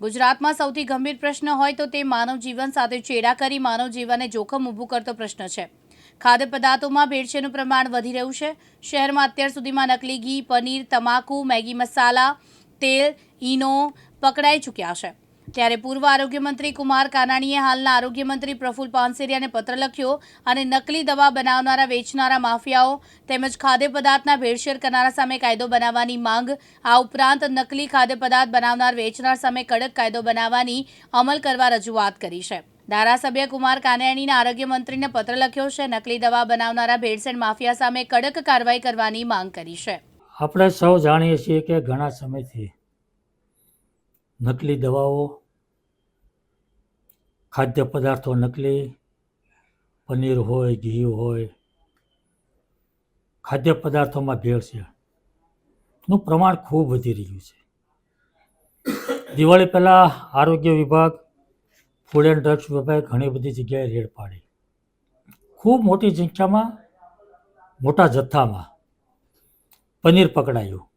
ગુજરાતમાં સૌથી ગંભીર પ્રશ્ન હોય તો તે માનવ જીવન સાથે ચેડા કરી માનવ જીવનને જોખમ ઊભું કરતો પ્રશ્ન છે. ખાદ્ય પદાર્થોમાં ભેળસેળનું પ્રમાણ વધી રહ્યું છે. શહેરમાં અત્યાર સુધીમાં નકલી ઘી, પનીર, તમાકુ, મેગી મસાલા, તેલ, ઈનો પકડાઈ ચૂક્યા છે. ત્યારે પૂર્વ આરોગ્ય મંત્રી કુમાર કાનાણીએ હાલના આરોગ્ય મંત્રી પ્રફુલ પાનસેરિયાને પત્ર લખ્યો અને નકલી દવા બનાવનારા વેચનારા માફિયાઓ તેમજ ખાદ્ય પદાર્થના ભેળસેળ કરનારા સામે કાયદો બનાવવાની માંગ, આ ઉપરાંત નકલી ખાદ્ય પદાર્થ બનાવનાર વેચનાર સામે કડક કાયદો બનાવવાની અમલ કરવા રજૂઆત કરી છે. ધારાસભ્ય કુમાર કાનાણીના આરોગ્ય મંત્રીને પત્ર લખ્યો છે, નકલી દવા બનાવનારા ભેળસેળ માફિયા સામે કડક કાર્યવાહી કરવાની માંગ કરી છે. આપણે સૌ જાણીએ છીએ કે ઘણા સમયથી નકલી દવાઓ ખાદ્ય પદાર્થો નકલી, પનીર હોય, ઘી હોય ખાદ્ય પદાર્થોમાં ભેળસેળનું પ્રમાણ ખૂબ વધી રહ્યું છે. દિવાળી પહેલાં આરોગ્ય વિભાગ ફૂડ એન્ડ ડ્રગ્સ વિભાગે ઘણી બધી જગ્યાએ રેડ પાડી. ખૂબ મોટી સંખ્યામાં, મોટા જથ્થામાં પનીર પકડાયું.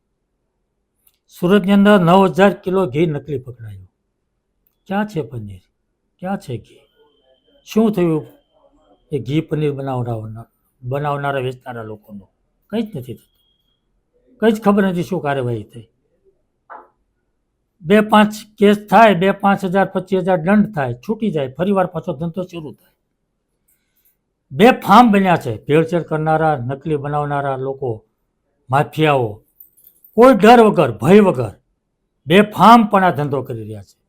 સુરતની અંદર નવ હજાર કિલો ઘી નકલી પકડાયું. ક્યાં છે પનીર? ક્યાં છે ઘી? શું થયું એ ઘી પનીર બનાવનારા બનાવનારા, વેચનારા લોકોનું? કંઈ જ નથી થતું. કંઈ જ ખબર નથી શું કાર્યવાહી થઈ. બે પાંચ કેસ થાય, બે પાંચ હજાર, પચીસ હજાર દંડ થાય, છૂટી જાય, ફરીવાર પાછો ધંધો શરૂ થાય. બે ફાર્મ બન્યા છે, ભેળસેળ કરનારા, નકલી બનાવનારા લોકો, માફિયાઓ. કોઈ ડર વગર, ભય વગર બે ફાર્મ પણ આ ધંધો કરી રહ્યા છે.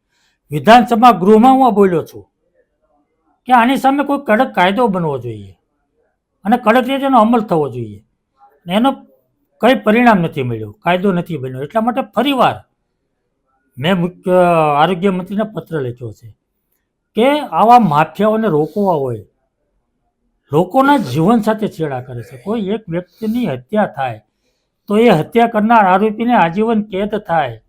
વિધાનસભા ગૃહમાં હું બોલ્યો છું કે આની સામે કોઈ કડક કાયદો બનવો જોઈએ અને કડક રીતે એનો અમલ થવો જોઈએ. અને એનો કંઈ પરિણામ નથી મળ્યું, કાયદો નથી બન્યો. એટલા માટે ફરીવાર મેં મુખ્ય આરોગ્ય મંત્રીને પત્ર લખ્યો છે કે આવા માફિયાઓને રોકવા હોય, લોકોના જીવન સાથે છેડા કરે છે. કોઈ એક વ્યક્તિની હત્યા થાય તો એ હત્યા કરનાર આરોપીને આજીવન કેદ થાય.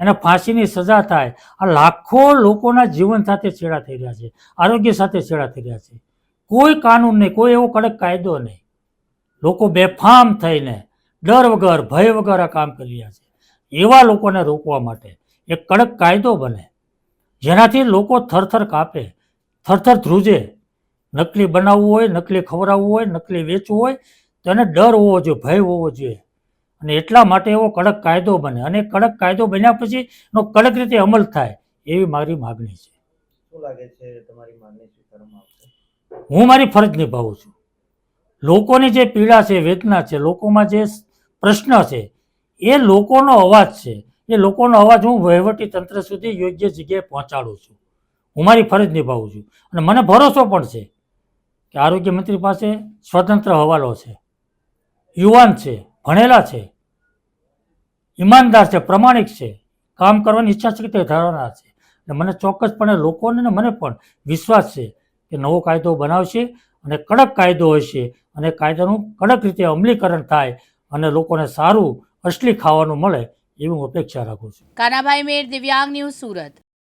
એને ફાંસીની સજા થાય. આ લાખો લોકોના જીવન સાથે છેડા થઈ રહ્યા છે. આરોગ્ય સાથે છેડા થઈ રહ્યા છે. કોઈ કાનૂન નહીં, કોઈ એવો કડક કાયદો નહીં. લોકો બેફામ થઈને ડર વગર, ભય વગર આ કામ કરી રહ્યા છે. એવા લોકોને રોકવા માટે એક કડક કાયદો બને, જેનાથી લોકો થરથર કાપે, થરથર ધ્રુજે. નકલી બનાવવું હોય, નકલી ખવડાવવું હોય, નકલી વેચવું હોય, તો એને ડર હોવો જોઈએ, ભય હોવો જોઈએ. અને એટલા માટે એવો કડક કાયદો બને. અને કડક કાયદો બન્યા પછી એનો કડક રીતે અમલ થાય એવી મારી માગણી છે. શું લાગે છે તમારી માગણી સ્વીકારવામાં હું મારી ફરજ નિભાવું છું. લોકોની જે પીડા છે વેદના છે લોકોમાં જે પ્રશ્ન છે એ લોકોનો અવાજ છે. એ લોકોનો અવાજ હું વહીવટી તંત્ર સુધી યોગ્ય જગ્યાએ પહોંચાડું છું. હું મારી ફરજ નિભાવું છું. અને મને ભરોસો પણ છે કે આરોગ્ય મંત્રી પાસે સ્વતંત્ર હવાલો છે. યુવાન છે. ભણેલા છે, ઈમાનદાર છે, પ્રમાણિક છે, કામ કરવાની ઈચ્છા શક્તિ ધરાવનાર છે. અને મને ચોક્કસપણે લોકોને ને મને પણ વિશ્વાસ છે કે નવો કાયદો બનાવશે અને કડક કાયદો હશે અને કાયદાનું કડક રીતે અમલીકરણ થાય અને લોકોને સારું, અસલી ખાવાનું મળે એવી હું અપેક્ષા રાખું છું. કાનાભાઈ મેર, દિવ્યાંગ ન્યૂઝ સુરત.